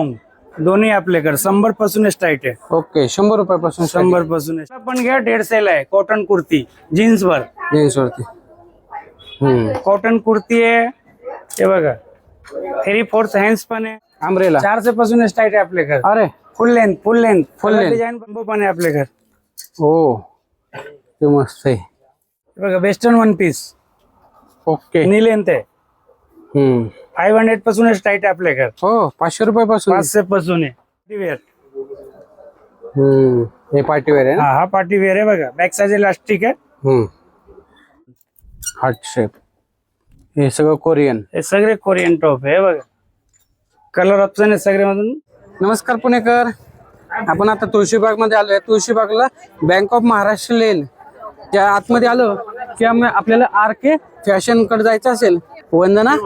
दोन्ही आपल्याकडे शंभर पासूनच टाईट आहे. ओके शंभर रुपयापासून शंभर पासून पण घ्या दीडशेला आहे. कॉटन कुर्ती. जीन्स वर. जीन्स वरती. हम्म. कॉटन कुर्ती आहे. हे बघा. थ्री फोर्थ हँड्स पण आहे. आंब्रेला चारशे पासूनच टाईट आहे आपल्याकडे अरे. Full length full length Full length. Design पण आहे आपल्याकडे हो ते मस्त आहे. हे बघा western one piece okay knee length आहे. हम्म. फाईव्ह हंड्रेड पासूनच टाईट आपल्याकडे हो पाचशे रुपयापासून. पाचशे पासून आहे. हम्म हे पार्टी वेअर आहे ना? हा हा पार्टी वेअर आहे बघा. बॅक साईज इलास्टिक आहे. हम्म. हार्ट शेप हे सगळं कोरियन हे सगळे कोरियन टॉप आहे हे बघा. कलर ऑप्शन आहे सगळे मधून नमस्कार पुणेकर. आपण आता तुळशीबागमध्ये आलोय तुळशीबागला बँक ऑफ महाराष्ट्र लेन त्या आतमध्ये आलो की आपल्याला आर के फॅशनकडे जायचं असेल वंदना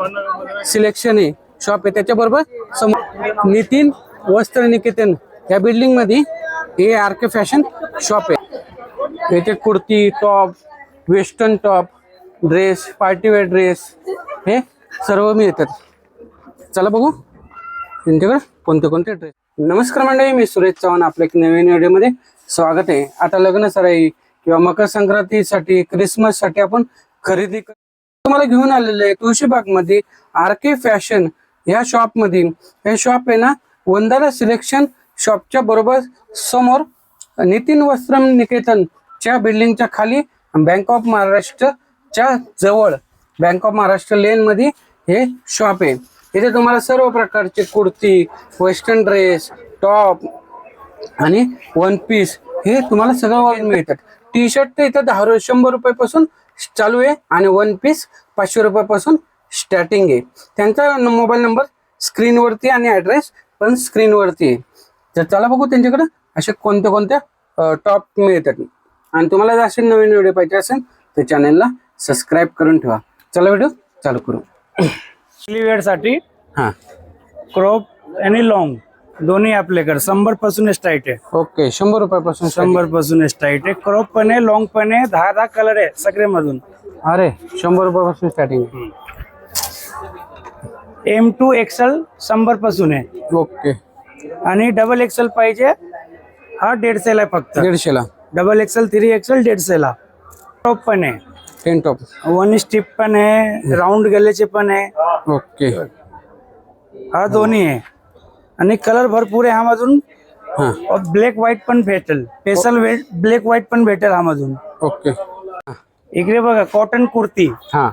सिलेक्शन आहे शॉप आहे त्याच्याबरोबर समोर नितीन वस्त्र निकेतन या बिल्डिंगमध्ये हे आर के फॅशन शॉप आहे. इथे kurti top western top dress partywear dress हे सर्व मिळतात. चला बघू. त्यांच्याकडे कोणते कोणते ड्रेस नमस्कार मंडळी मी सुरेश चव्हाण. आपल्या एक नवीन व्हिडिओमध्ये स्वागत आहे. आता लग्न सराई किंवा मकर संक्रांतीसाठी क्रिसमससाठी आपण खरेदी कर तुम्हाला घेऊन आलेले आहे तुळशीबागमध्ये आर के फॅशन या शॉपमध्ये हे शॉप आहे ना वंदाला सिलेक्शन शॉपच्या बरोबर समोर नितीन वस्त्रम निकेतनच्या बिल्डिंगच्या खाली बँक ऑफ महाराष्ट्रच्या जवळ बँक ऑफ महाराष्ट्र लेन मध्ये हे शॉप आहे. इथे तुम्हाला सर्व प्रकारचे कुर्ती वेस्टर्न ड्रेस टॉप आणि वन पीस हे तुम्हाला सगळं मिळतात. टी शर्ट तर इथं दहा शंभर रुपयापासून चालू आहे आणि वन पीस पाचशे रुपयापासून स्टार्टिंग आहे. त्यांचा मोबाईल नंबर स्क्रीनवरती आणि ॲड्रेस पण स्क्रीनवरती आहे. तर चला बघू त्यांच्याकडे असे कोणत्या कोणत्या टॉप मिळतात. आणि तुम्हाला जर असे नवीन व्हिडिओ पाहिजे असेल तर चॅनलला सबस्क्राईब करून ठेवा. चला व्हिडिओ चालू करू. वेअरसाठी हां. क्रॉप आणि लॉंग दोन्ही आपल्याकडे. शंभर पासूनच टाईट आहे. ओके शंभर रुपयापासून शंभर पासूनच टाईट आहे. क्रॉप पण आहे लॉंग पण आहे दहा दहा कलर आहे सगळे मधून अरे शंभर रुपयापासून स्टार्टिंग एम टू एक्सल शंभरपासून आहे. ओके. आणि डबल एक्सल पाहिजे हा दीडशेला आहे फक्त. दीडशेला डबल एक्सल थ्री एक्सल दीडशेला टॉप पण आहे. टेन टॉप वन स्टिप पण आहे राऊंड गलेचे पण आहे. ओके. हा दोन्ही आहे. आणि कलर भरपूर आहे ह्यामधून हाँ। ब्लॅक व्हाईट पण भेटेल। स्पेशल ब्लॅक व्हाईट पण भेटेल ह्यामधून ओके। इकडे बघा कॉटन कुर्ती। हाँ।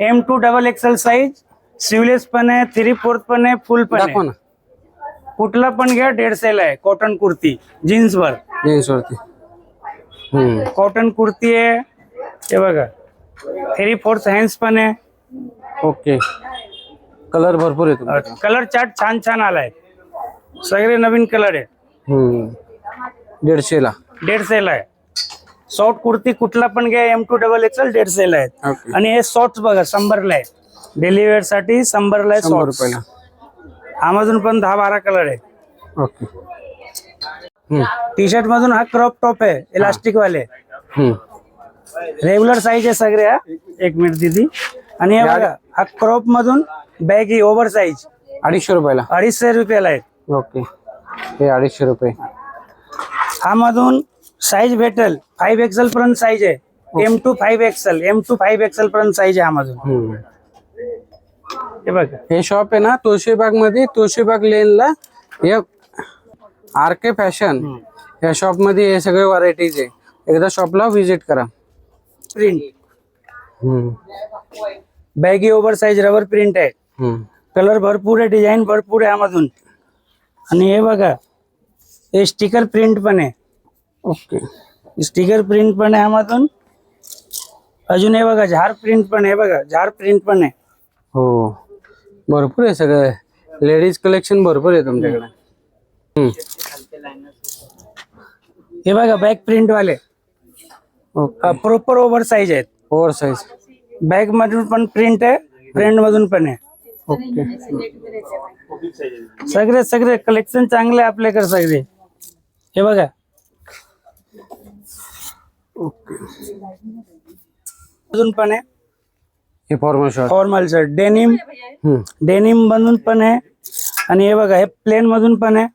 M to double XL size sleeveless पण आहे थ्री फोर्थ पण आहे फुल पण दाखवा आहे ना। कुठला पण घ्या दीडशेला आहे कॉटन कुर्ती जीन्स वर जीन्सवरती हम्म। कॉटन कुर्ती आहे हे बघा थ्री फोर्थ हँड्स पण आहे ओके। कलर भरपूर कलर चार्ट छान छान आलाय सगळे नवीन कलर आहे हम्म. दीडशेला दीडशेला आहे. शॉर्ट कुर्ती कुठला पण घ्या एम टू डबल एक्सल दीडशेला आहेत. ओके आणि हे शॉर्ट्स बघा शंभरला आहे डेली वेअरसाठी शंभरला आहे शंभर शॉर्ट्स रुपयाला. अमेझॉन पण दहा बारा कलर आहे ओके हम्म. टी शर्ट मधून हा क्रॉप टॉप आहे इलास्टिक वाले. हम्म. रेग्युलर साईज आहे सगळे हा. एक मिनिट दिदी. आणि हे बघा हा क्रॉप मधून बॅगी ओव्हर साईज अडीचशे रुपयाला. अडीचशे रुपयाला आहे. ओके. हे अडीचशे रुपये. हा मधून साईज भेटेल फाईव्ह एक्सेल पर्यंत साईज आहे. M to five XL M to five XL पर्यंत साईज आहे हा मधून हम्म. हे बघा. हे शॉप आहे ना तुळशीबागमध्ये तुळशीबाग लेनला हे आर के फॅशन या शॉपमध्ये हे सगळे व्हरायटीज आहे. एकदा शॉपला व्हिजिट करा. Print hmm. Baggy over size rubber print आहे. हम्म. कलर भरपूर आहे डिझाईन भरपूर आहे यामधून आणि हे बघा हे स्टिकर प्रिंट पण आहे ओके स्टिकर प्रिंट पण आहे यामधून अजून हे बघा झार प्रिंट पण आहे बघा झार प्रिंट पण आहे हो भरपूर आहे सगळं लेडीज कलेक्शन भरपूर आहे तुमच्याकडे. हे बघा बॅक प्रिंट वाले प्रॉपर ओव्हर साईज आहेत ओव्हर साईज बॅग मधून पण प्रिंट आहे प्रिंट मधून पण आहे ओके सगळे सगळे कलेक्शन चांगले आहे आपल्याकडे सगळे. हे बघा. ओके अजून पण आहे. हे formal short formal shirt denim denim मधून पण आहे. आणि हे बघा हे प्लेन मधून पण आहे.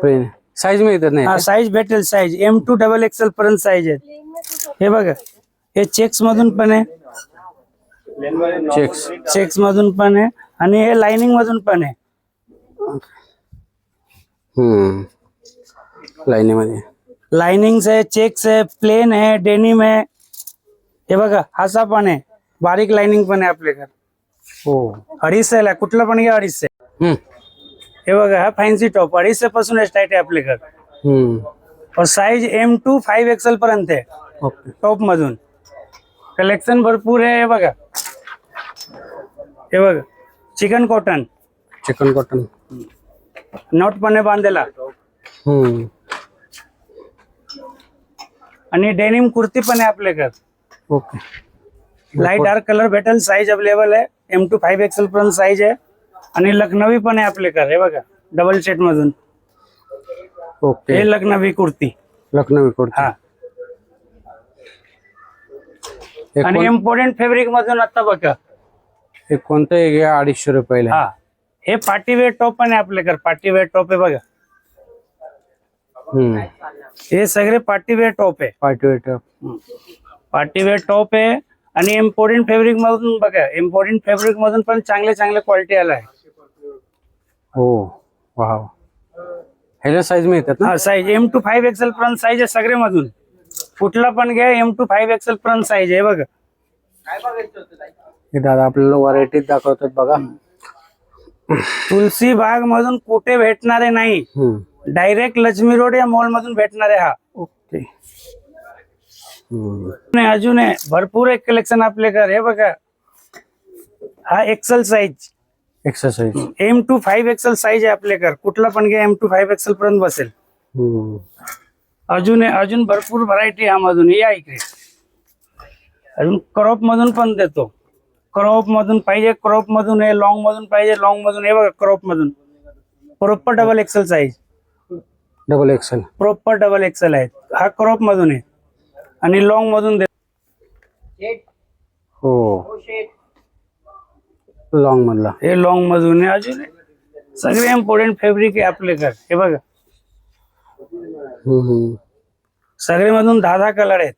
प्लेन साईज मिळतात नाही. हा साईज भेटेल size M to double XL पर्यंत साईज आहे. हे बघा. हे चेक्स मधून पण आहे. चेक्स चेक्स मधून पण आहे आणि हे लाइनिंग मधून पण आहे. हम्म. लाईनीमध्ये लाइनिंग्स आहे चेक्स आहे प्लेन आहे डेनिम आहे. हे बघा असा पण आहे. बारीक लाइनिंग पण आहे आपल्याकडे हो. अडीचशेला आहे. कुठला पण घ्या अडीचशे हे बघा हा फॅन्सी टॉप अडीचशे पासून स्टार्ट आहे आपल्याकडे size M to five XL पर्यंत आहे. टॉप मधून. कलेक्शन भरपूर आहे हे बघा. हे बघा chikan cotton. Chikan cotton. Knot पण आहे बांधलेला. हम्म. आणि डेनिम कुर्ती पण आहे आपल्याकडे ओके. लाइट डार्क कलर भेटेल साईज अवेलेबल आहे. एम टू फाईव्ह एक्सेल पर्यंत साईज आहे. आणि लखनवी पण आहे आपल्याकडे हे बघा डबल शेट मधून. ओके. हे लखनवी कुर्ती. लखनवी कुर्ती. हा हे आणि इम्पॉर्टंट फॅब्रिक मधून आता बघा. हे कोणतं घ्या अडीचशे रुपयाला हा. हे पार्टीवेअर टॉप पण आहे आपल्याकडे? पार्टीवेअर टॉप आहे बघा. हम्म. हे सगळे पार्टीवेअर टॉप आहे. पार्टी वेटर पार्टीवेअर टॉप आहे. आणि इम्पॉर्टंट फॅब्रिक मधून बघा इम्पॉर्टंट फॅब्रिक मधून पण चांगले चांगले क्वालिटी आला आहे. हो. वाव. ह्याच्या साईज मिळतात ना? हा size M to five XL पर्यंत साईज आहे सगळे मधून. कुठला पण घ्या एम टू फाईव्ह एक्सेल पर्यंत साईज आहे बघा. हे दादा आपल्याला व्हरायटीज दाखवतात बघा. तुलसी बाग मधून कुठे भेटणारे नाही. डायरेक्ट लक्ष्मी रोड या मॉल मधून भेटणारे हा. ओके. अजून आहे भरपूर एक कलेक्शन आपल्याकडे हे बघा. हा XL size exercise M to five XL size आहे आपल्याकडे. कुठला पण घ्या एम टू फाईव्ह एक्सेल पर्यंत बसेल. हम्म. अजून आहे अजून भरपूर व्हरायटी ह्यामधून या इकडे अजून क्रॉप मधून पण देतो. क्रॉप मधून पाहिजे क्रॉप मधून आहे लॉंग मधून पाहिजे लॉंग मधून हे बघा क्रॉप मधून. Proper double XL size double XL proper double XL आहे हा क्रॉप मधून आहे. आणि लॉंग मधून देतो हो. लॉंग मधला. हे लॉंग मधून आहे. अजून आहे. सगळे इम्पॉर्टंट फॅब्रिक आहे आपल्याकडे. हे बघा. सगळे मधून दहा दहा कलर आहेत.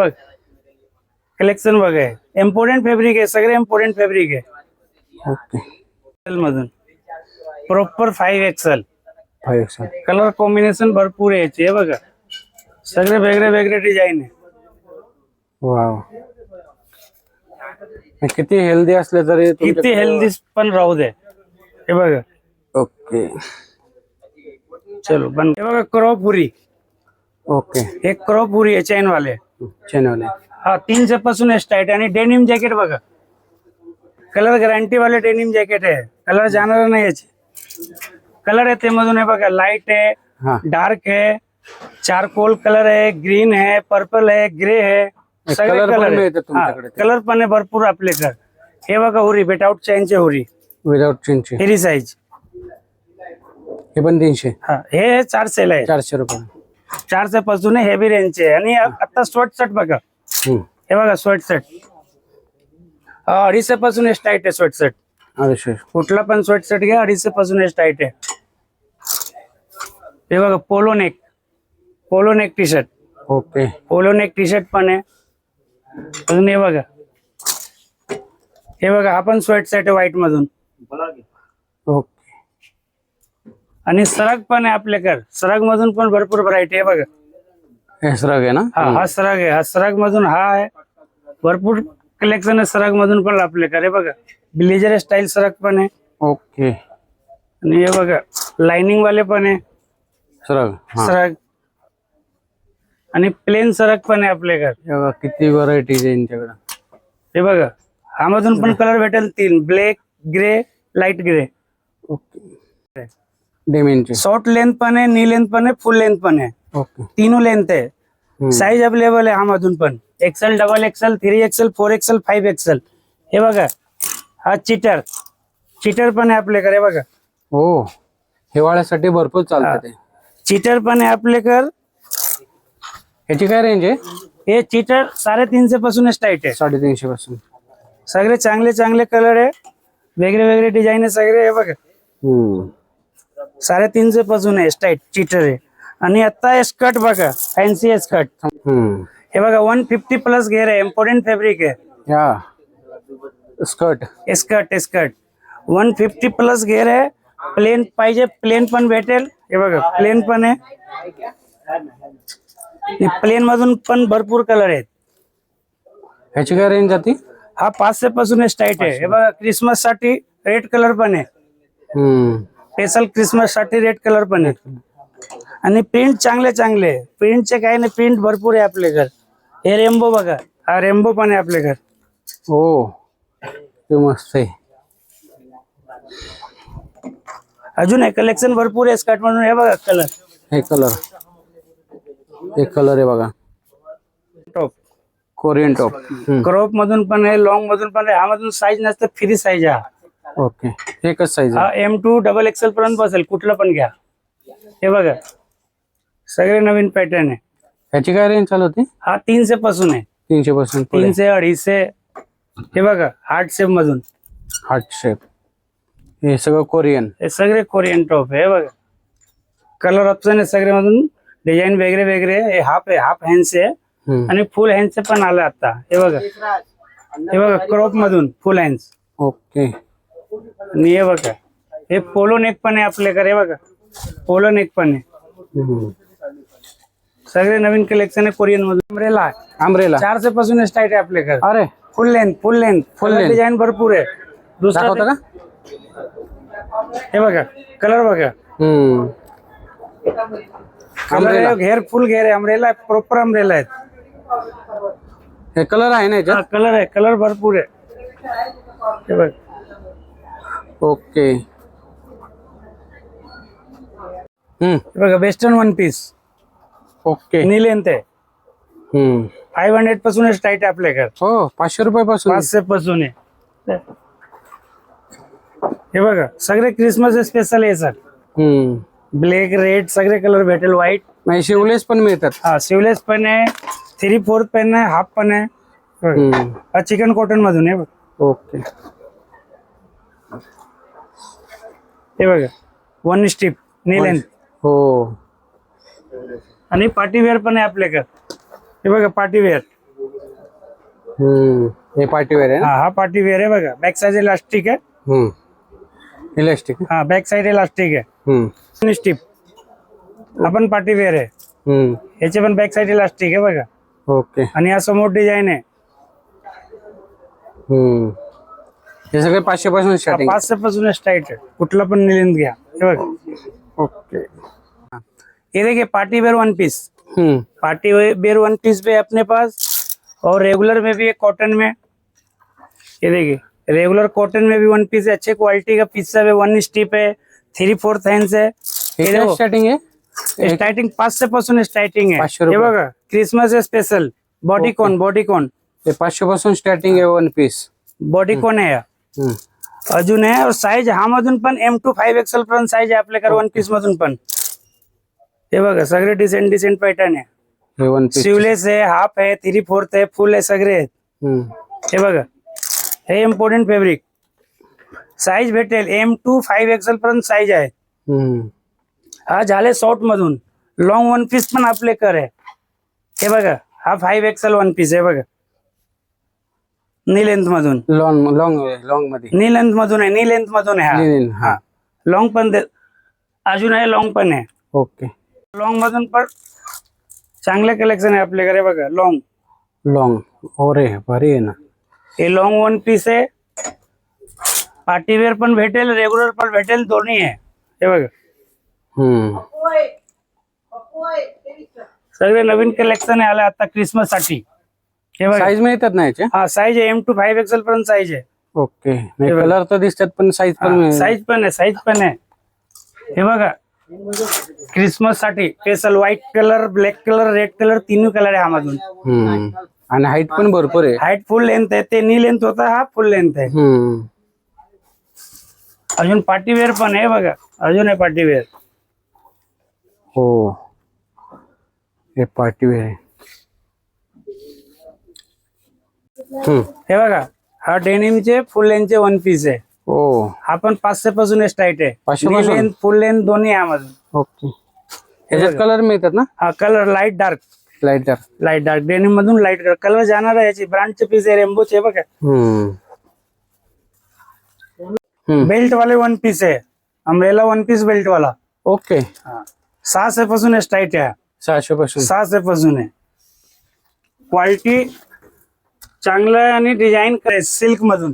बघ. कलेक्शन बघा इम्पॉर्टंट फॅब्रिक आहे सगळे इम्पॉर्टंट फॅब्रिक आहे. ओके. मधून. Proper five XL five XL colour combination भरपूर आहे याचे बघा. सगळे वेगळे वेगळे डिझाईन आहे. वाव किती हेल्दी असले तरी किती हेल्दी पण राहू दे. हे बघा. ओके चलो पण हे बघा क्रॉप पुरी ओके. हे क्रॉप पुरी आहे चैन वाले चॅनल हा तीनशे पासून स्टार्ट आणि डेनिम जॅकेट बघा. कलर गॅरंटी वाले डेनिम जॅकेट आहे. कलर जाणार नाही याचे. कलर आहे ते मधून हे बघा लाइट आहे हा. डार्क है चारकोल कलर है ग्रीन है पर्पल है ग्रे है मिळतात तुमच्याकडे. ते. कलर पण आहे भरपूर आपल्याकडे हे बघा हुरी बेटाउट चैनचे हुरी. विदाउट चिंची हेरी साईज हे पण तीनशे. हा हे चारशेला आहे. चारशे रुपये. चारशे पासून हेवी रेंजचे आहे. आणि आता स्वेट शर्ट बघा. हम्म. हे बघा स्वेट शर्ट अडीचशे पासून स्टार्ट आहे स्वेट शर्ट अडीचशे. कुठला पण स्वेट शर्ट घ्या अडीचशे पासून स्टार्ट आहे. हे बघा polo neck polo neck T shirt okay. Polo neck T shirt पण आहे. अजून हे बघा. हे बघा हा पण स्वेट सेट आहे व्हाईट मधून. ओके. आणि सरग पण आहे आपल्याकडे. सरग मधून पण भरपूर व्हरायटी आहे बघा. हे सरग आहे ना? हा हा सरग आहे. हा सरग मधून हा आहे. भरपूर कलेक्शन आहे सरग मधून पण आपल्याकडे हे बघा. ब्लेजर स्टाईल सरग पण आहे. ओके. आणि हे बघा लाइनिंग वाले पण आहे. सरग हा. सरग. आणि प्लेन सरग पण आहे आपल्याकडे. हे बघा, किती व्हरायटीज आहे यांच्याकडे. हे बघा हा मधून पण कलर भेटेल तीन. Black grey light grey okay. डेमेनचे short length पण आहे नी लेंथ पण आहे फुल लेंथ पण आहे. तीनों लेंथ आहे. साईज अवेलेबल आहे ह्यामधून पण. XL double XL three XL four XL five XL हे बघा हा चिटर चिटर पण आहे आपल्याकडे हे बघा. हो. हिवाळ्यासाठी भरपूर चालतं ते. चिटर पण आहे आपल्याकडे. ह्याची काय रेंज आहे? हे चीटर साडेतीनशे पासूनच टाईट आहे. साडेतीनशे पासून. सगळे चांगले चांगले कलर आहे. वेगळे वेगळे डिझाईन आहे सगळे हे बघा. हम्म साडेतीनशे पासून आहे स्टाईट चीटर आहे आणि आता हे स्कर्ट बघा फॅन्सी आहे स्कर्ट हे बघा वन फिफ्टी प्लस घेर आहे इम्पॉर्टंट फॅब्रिक आहे या. Skirt skirt skirt one fifty plus घेर आहे प्लेन पाहिजे प्लेन पण भेटेल. हे बघा प्लेन पण आहे प्लेन मधून पण भरपूर कलर आहेत. ह्याची काय रेंज जाते? हा पाचशे पासून स्टाईट आहे हे बघा क्रिसमससाठी रेड कलर पण आहे स्पेशल क्रिसमससाठी रेड कलर पण आहे. आणि प्रिंट चांगले चांगले. प्रिंटचे काही नाही प्रिंट भरपूर आहे आपले घर. हे रेम्बो बघा. हा रेम्बो पण आहे आपले घर. हो. ते मस्त आहे. अजून आहे कलेक्शन भरपूर आहे स्कर्ट म्हणून. हे बघा कलर हे कलर एक कलर आहे बघा. टॉप कोरियन टॉप क्रॉप मधून पण आहे लॉंग मधून पण आहे. हा मधून साईज नसतं फ्री साईज हा. ओके. एकच साईज हा एम टू डबल एक्सेल पर्यंत बसेल. कुठलं पण घ्या. हे बघा. सगळे नवीन पॅटर्न आहे. ह्याची काय रेंज चालू होती? हा तीनशे पासून आहे. तीनशे पासून पुढे. तीनशे अडीचशे. हे बघा हार्ट शेप मधून. हार्ट शेप हे सगळं कोरियन हे सगळे कोरियन टॉप आहे. हे बघा. कलर ऑप्शन आहे सगळे मधून. डिझाईन वेगळे वेगळे हे हाफ आहे हाफ हँड्स आहे. आणि फुल हँड्सचे पण आलं आता. हे बघा. हे बघा क्रॉप मधून फुल हँड्स ओके. आणि हे बघा हे पोलो नेक पण आहे आपल्याकडे हे बघा. पोलो नेक पण आहे. सगळे नवीन कलेक्शन आहे कोरियन मधून. अमरेला आंब्रेला चारशे पासून स्टार्ट आहे आपल्याकडे. अरे. Full length full length full. Design भरपूर आहे. दुसरा दाखवता का हे बघा कलर बघा. घेर फुल घेर आहे. अमरेला प्रॉपर अमरेला आहेत. हे कलर आहे ना कलर आहे. कलर भरपूर आहे. हे बघ. ओके. बघा western one piece okay. Knee length आहे हम्म. फाईव्ह हंड्रेडपासून स्टार्ट आहे आपल्याकडे हो पाचशे रुपयापासून पाचशे पासून आहे. हे बघा सगळे क्रिसमस स्पेशल आहे सर. ब्लॅक रेड सगळे कलर भेटेल व्हाईट नाही शिवलेस पण मिळतात. हा सिवलेस पण आहे थ्री फोर्थ पण आहे हाफ पण आहे. हा चिकन कॉटन मधून आहे बघ. ओके. हे बघा. वन स्टिप नी लेंथ हो. आणि पार्टी वेअर पण आहे आपल्याकडे. हे बघा पार्टी वेअर हम्म. हे पार्टीवेअर आहे ना? हा हा पार्टी वेअर आहे बघा. बॅक साइड इलास्टिक आहे. हम्म. इलास्टिक हा बॅक साइड इलास्टिक आहे. हम्म. स्टिप आपण पार्टी वेअर आहे. हम्म. याचे पण बॅक साइड इलास्टिक आहे बघा. ओके आणि हा समोर डिझाईन आहे. हम्म. हे सगळे पाचशे पासून स्टार्टिंग पाचशे पासून स्टार्ट कुठला पण निलेंथ घ्या. हे बघा. ओके ये देखिए party wear one piece party wear one piece भी है अपने पास. और रेगुलर में भी है कॉटन में. ये देखिए रेगुलर कॉटन में भी वन पीस है. अच्छे क्वालिटी का पीस है. वन स्टिप है. थ्री फोर्थ हैंड्स है. स्टार्टिंग आहे स्टार्टिंग पाच से पासून स्टार्टिंग है हे बघा. क्रिसमस है special bodycon bodycon ते पाचशे पासून स्टार्टिंग आहे वन पीस बॉडी कॉन आहे हा. अजून आहे साईज हा मधून पण एम टू फाईव्ह एक्सेल पर्यंत साईज आहे आपल्याकडे वन पीस मधून पण. हे बघा सगळे डिसेंट डिसेंट पॅटर्न आहे. हे सिवलेस आहे हाफ आहे थ्री फोर्थ आहे फुल आहे सगळे आहेत. हे बघा हे इम्पॉर्टंट फॅब्रिक साईज भेटेल एम टू फाईव्ह एक्सेल पर्यंत साईज आहे. हा झाले शॉर्ट मधून. लॉंग वन पीस पण आपले कर. आहे हे बघा हा फाईव्ह एक्सेल वन पीस आहे बघा. नी लेंथ मधून लॉंग लॉंग लॉंग मध्ये नी लेंथ मधून आहे नी लेंथ मधून आहे हा हा लॉंग पण दे अजून आहे लॉंग पण आहे ओके लॉंग मधून पण चांगले कलेक्शन आहे आपल्याकडे बघा लॉंग लॉंग ओरे भारी आहे ना हे लॉंग वन पीस आहे पार्टी वेअर पण भेटेल रेग्युलर पण भेटेल दोन्ही आहे हे बघा हम्म सगळे नवीन कलेक्शन आलं आता क्रिसमस साठी साईज मिळतात ना याचे? हा साईज आहे. एम टू फाईव्ह एक्सेल पर्यंत साईज आहे. ओके. कलर तर दिसतात पण साईज पण. साईज पण आहे साईज पण आहे. हे बघा. क्रिसमससाठी special white colour black colour red colour तिन्ही कलर आहे हम्म. आणि हाईट पण भरपूर आहे. हाईट फुल लेंथ आहे. ते नी लेंथ होता हा फुल लेंथ आहे. अजून पार्टी वेअर पण आहे बघा. अजून आहे पार्टी वेअर हो. हे पार्टीवेअर आहे हम्म. हे बघा हा डेनिमचे फुल लेंथचे वन पीस आहे. ओ हा. पण पाचशे पासून स्टाईट आहे. पाचशेपासून? लेंथ फुल लेंथ दोन्ही आहे ओके. ह्याच्यात कलर मिळतात ना? हा colour light dark lighter light dark denim मधून लाइट कलर जाणार आहे याची. ब्रँडचे पीस आहे रेम्बोचे बघा. हम्म. हम्म. बेल्ट वाले वन पीस आहे. अमरेला वन पीस बेल्ट वाला ओके. हा. सहाशे पासून स्टाईट आहे. सहाशे पासून. सहाशे पासून आहे. क्वालिटी चांगलं आहे आणि डिझाईन करे सिल्क मधून.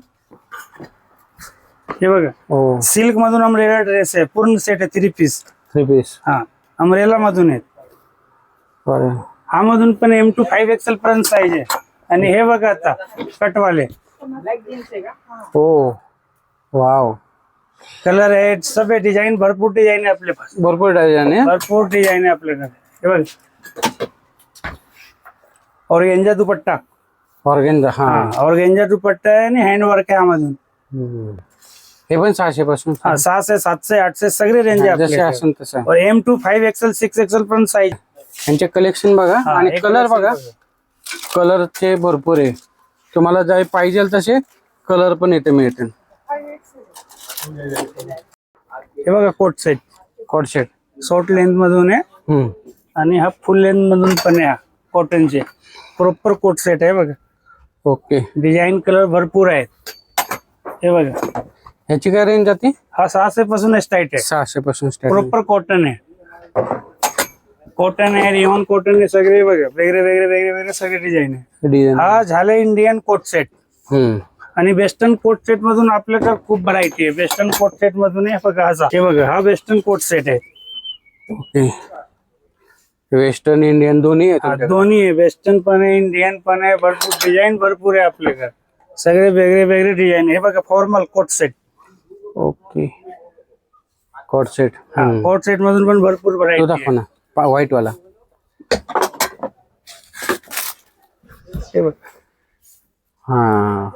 हे बघा. सिल्क मधून अमरेला ड्रेस आहे. पूर्ण सेट आहे थ्री पीस थ्री पीस हा. अमरेला मधून आहे बरं. हा मधून पण एम टू फाईव्ह एक्सेल पर्यंत साईज आहे. आणि हे बघा आता कटवाले. ओ वाव कलर आहे सब आहे डिझाईन भरपूर डिझाईन आहे आपल्या पास. भरपूर डिझाईन आहे. भरपूर डिझाईन आहे आपल्याकडे. हे बघ. ऑर्गेंजा दुपट्टा. ऑर्गेन्झा हा. ऑर्गेंजा दुपट्टा आहे आणि हँडवर्क आहे हम्म. हे पण सहाशे पासून. हा सहाशे सातशे आठशे सगळे रेंज आहे तसं. M to five XL six XL पर्यंत साईज यांचे कलेक्शन बघा आणि कलर बघा. कलरचे भरपूर आहे. तुम्हाला जे पाहिजे तसे कलर पण इथे मिळतील. हे बघा coat set cot set short length मधून आहे. आणि हा फुल लेंथ मधून पण आहे कॉटनचे प्रॉपर कोट सेट आहे बघा. ओके. डिझाईन कलर भरपूर आहेत. हे बघा. ह्याची काय रेंज जाते हा सहाशे पासून स्टार्ट आहे. सहाशे पासून स्टार्ट प्रॉपर कॉटन आहे. कॉटन आहे रिओन कॉटन आहे सगळे बघा. वेगळे वेगळे वेगळे वेगळे सगळे डिझाईन आहे. डिझाईन हा झालं इंडियन कोट सेट आणि वेस्टर्न कोट सेट मधून आपल्याकडे खूप व्हरायटी आहे. वेस्टर्न कोट सेट मधून आहे बघा हा हे बघा हा वेस्टर्न कोट सेट आहे. ओके. वेस्टर्न इंडियन दोन्ही आहे हा? दोन्ही आहे. वेस्टर्न पण आहे इंडियन पण आहे भरपूर डिझाईन भरपूर आहे आपल्याकडे सगळे वेगळे वेगळे डिझाईन हे बघा formal coat set okay. Cot set coat set मधून पण भरपूर तो व्हरायटी दाखव ना. व्हाईट वाला. हे बघा. हा.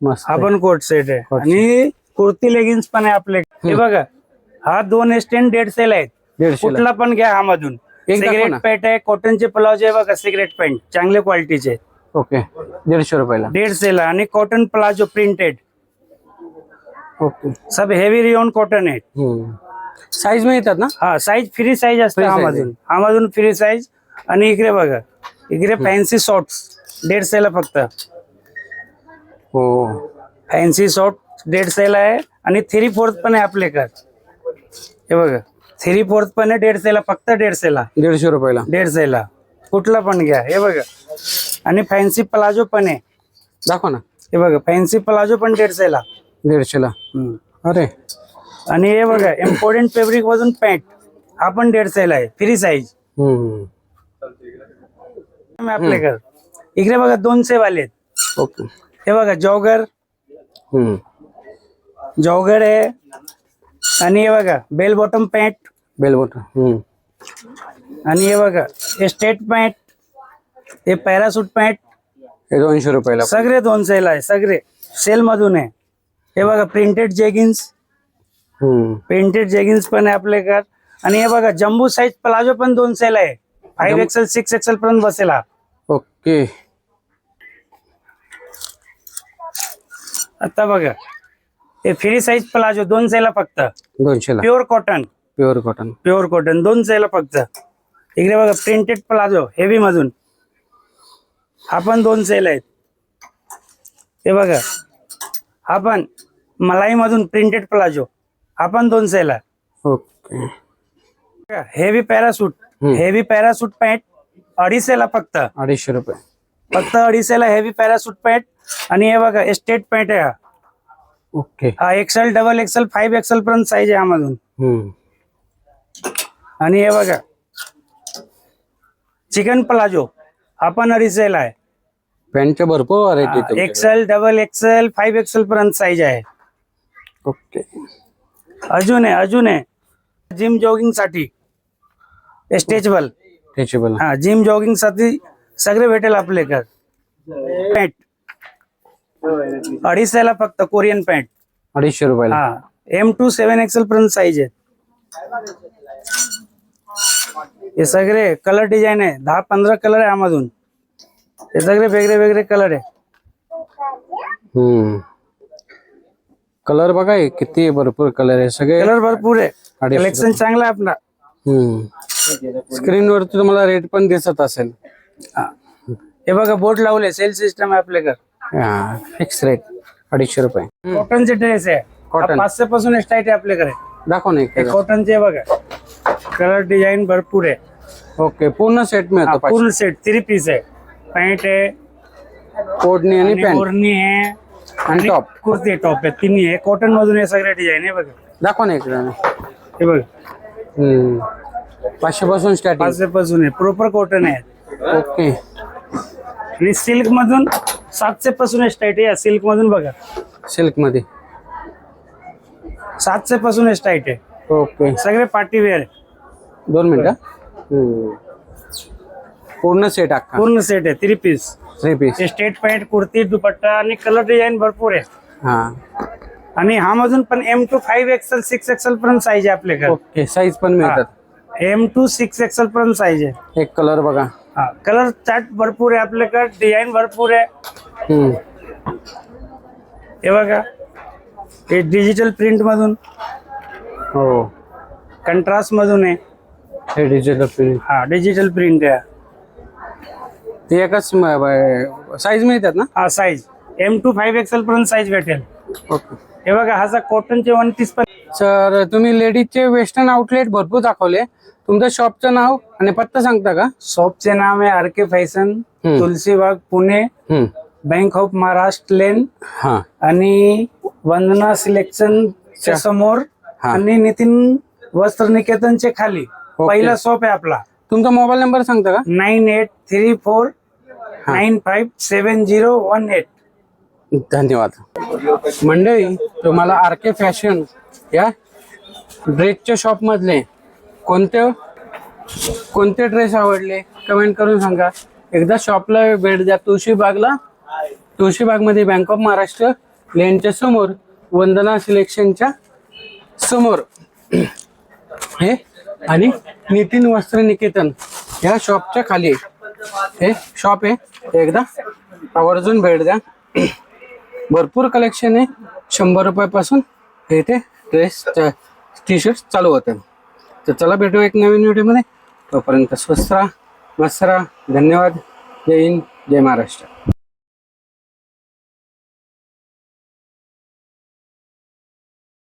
मस्त हा कोट सेट आहे. आणि कुर्ती लेगिन्स पण आहे आपले हे बघा हा दोन एस्टेन डेड सेल आहेत. कुठला पण घ्या हा मधून सिगरेट. पॅन्ट आहे कॉटनचे प्लाझो आहे बघा सिगरेट पॅन्ट चांगल्या क्वालिटीचे. ओके. दीडशे रुपयाला. आहे आणि कॉटन प्लाझो प्रिंटेड. ओके. सब हेवी रिओन कॉटन आहे साईज मिळतात ना? हा साईज फ्री साईज असते आमधून. आमधून फ्री साईज आणि इकडे बघा. इकडे फॅन्सी शॉर्ट्स आहे फक्त. हो. फॅन्सी शॉर्ट डेड सेल आहे. आणि थ्री फोर्थ पण आहे आपल्याकडे हे बघा. थ्री फोर्थ पण आहे डेड सेल फक्त डेड सेल दीडशे रुपयाला. डेड सेल कुठला पण घ्या. हे बघा. आणि फॅन्सी प्लाझो पण आहे. दाखव ना. हे बघा फॅन्सी प्लाझो पण डेड सेल दीडशेला अरे. आणि हे बघा इम्पॉर्टंट फॅब्रिक मधून पॅन्ट हा पण डेड सेल आहे फ्री साईज हम्म. आपल्याकडे इकडे बघा दोनशे वाले आहेत. ओके. हे बघा जॉगर. हम्म. जॉगर आहे. आणि हे बघा bell bottom pant bell bottom आणि हे बघा हे स्टेट पॅन्ट हे पॅरासूट पॅन्ट हे दोनशे रुपयाला. सगळे दोनशेला आहे सगळे. सेल मधून आहे. हे बघा प्रिंटेड जेगिन्स प्रिंटेड जेगिन्स पण आहे आपल्याकडे आणि हे बघा जम्बू साईज प्लाझो पण दोनशेला आहे. फाईव्ह एक्सेल सिक्स एक्सेल पर्यंत बसेल हा. ओके. आता बघा. हे फ्री साईज प्लाझो दोनशेला फक्त. दोनशेला pure cotton pure cotton pure cotton दोनशेला फक्त. इकडे बघा प्रिंटेड प्लाझो हेवी मधून. हा पण दोनशेला आहेत. हे बघा. हा पण मलाई मधून प्रिंटेड प्लाझो हा पण दोनशेला okay. Heavy parachute. Heavy parachute pant अडीचशेला फक्त. अडीचशे रुपये. फक्त अडीचशेला हेवी पॅरासूट पॅन्ट आणि हे बघा एस्टेट पॅन्ट आहे हा. ओके. हा XL double XL five XL पर्यंत साईज आहे हम्म. आणि हे बघा. चिकन प्लाझो हा पण अडीचशेला आहे. पॅन्टच्या भरपूर variety XL double XL five XL पर्यंत साईज आहे. ओके. अजून आहे अजून आहे. जिम जॉगिंगसाठी. स्ट्रेचबल स्ट्रेचेबल हा जिम जॉगिंगसाठी सगळे भेटेल आपल्याकडे. पॅन्ट अडीचशेला फक्त कोरियन पॅन्ट. अडीचशे रुपयाला. हा. एम टू सेवन एक्सेल पर्यंत साईज आहे हे सगळे कलर डिझाईन आहे. दहा पंधरा कलर आहे यामधून हे सगळे वेगळे वेगळे कलर आहे. हम्म. कलर बघा हे किती भरपूर कलर आहे. सगळे कलर भरपूर आहे. अडीचशे कलेक्शन चांगला आहे आपला. स्क्रीन वरती तुम्हाला रेट पण दिसत असेल. हा. हे बघा बोट लावले. सेल सिस्टम आहे आपल्याकडे फिक्स रेट अडीचशे रुपये. कॉटनचे ड्रेस आहे. Cotton. पाचशे पासून स्टाईट आहे आपल्याकडे. दाखव ना कॉटनचे बघा. कलर डिझाईन भरपूर आहे. ओके पूर्ण सेट हा, मिळतो पूर्ण सेट थ्री पीस आहे. पॅन्ट आहे. कोडणी आणि आणि पॅन्ट ओढणी आहे. आणि टॉप कुर्ती टॉप आहे. तिन्ही आहे. कॉटन मधून हे सगळे डिझाईन आहे बघा. दाखव ना इकडे हे बघा. पाचशे पासून स्टार्टिंग पाचशे पासून आहे. प्रॉपर कॉटन आहे. ओके आणि सिल्क मधून सातशे पासून स्टाईट आहे सिल्क मधून बघा. सिल्कमध्ये. सातशे पासून स्टाईट आहे. ओके सगळे पार्टी वेअर आहे. दोन मिनिटं. हम्म. पूर्ण सेट अख्खा. पूर्ण सेट आहे. Three piece three piece state pant kurti dupatta आणि कलर डिझाईन भरपूर आहे. हा. आणि हा मधून पण M to five XL six XL पर्यंत साईज आहे आपल्याकडे. ओके साईज पण मिळतात. एम टू सिक्स एक्सेल पर्यंत साईज आहे. एक कलर बघा. हा कलर चार्ट भरपूर आहे आपल्याकडे डिझाईन भरपूर आहे. हम्म. हे बघा हे डिजिटल प्रिंट मधून हो. कंट्रास्ट मधून आहे. हे डिजिटल प्रिंट हा डिजिटल प्रिंट आहे. ते एकच साईज मिळतात ना? हा size M to five XL पर्यंत साईज भेटेल. ओके. हे बघा हा कॉटनचे वन पीस पण सर तुम्ही लेडीजचे वेस्टर्न आउटलेट भरपूर दाखवले. तुमच्या शॉपचं नाव आणि पत्ता सांगता का? शॉपचे नाव आहे R K fashion. Tulshibaug Pune. Bank of Maharashtra lane हा. आणि वंदना सिलेक्शन च्या समोर. आणि नितीन वस्त्र निकेतनचे खाली पहिला शॉप आहे आपला. तुमचा मोबाईल नंबर सांगता का? Nine eight three four nine five seven zero one eight. धन्यवाद. मंडळी तुम्हाला आर के फॅशन या? ड्रेसच्या शॉप मधले. कोणते हो? कोणते ड्रेस आवडले? कमेंट करून सांगा. एकदा शॉपला भेट द्या. तुळशीबागला. तुळशीबागमध्ये बँक ऑफ महाराष्ट्र लेनच्या समोर वंदना सिलेक्शनच्या समोर. हे? आणि नितीन वस्त्र निकेतन या शॉपच्या खाली. हे शॉप आहे एकदा आवर्जून भेट द्या. भरपूर कलेक्शन आहे. शंभर रुपयापासून हे ते ड्रेस टी शर्ट चालू होते. तर चला भेटू एक नवीन व्हिडिओमध्ये. तोपर्यंत स्वस्त राहा मस्त राहा. धन्यवाद. जय हिंद जय महाराष्ट्र.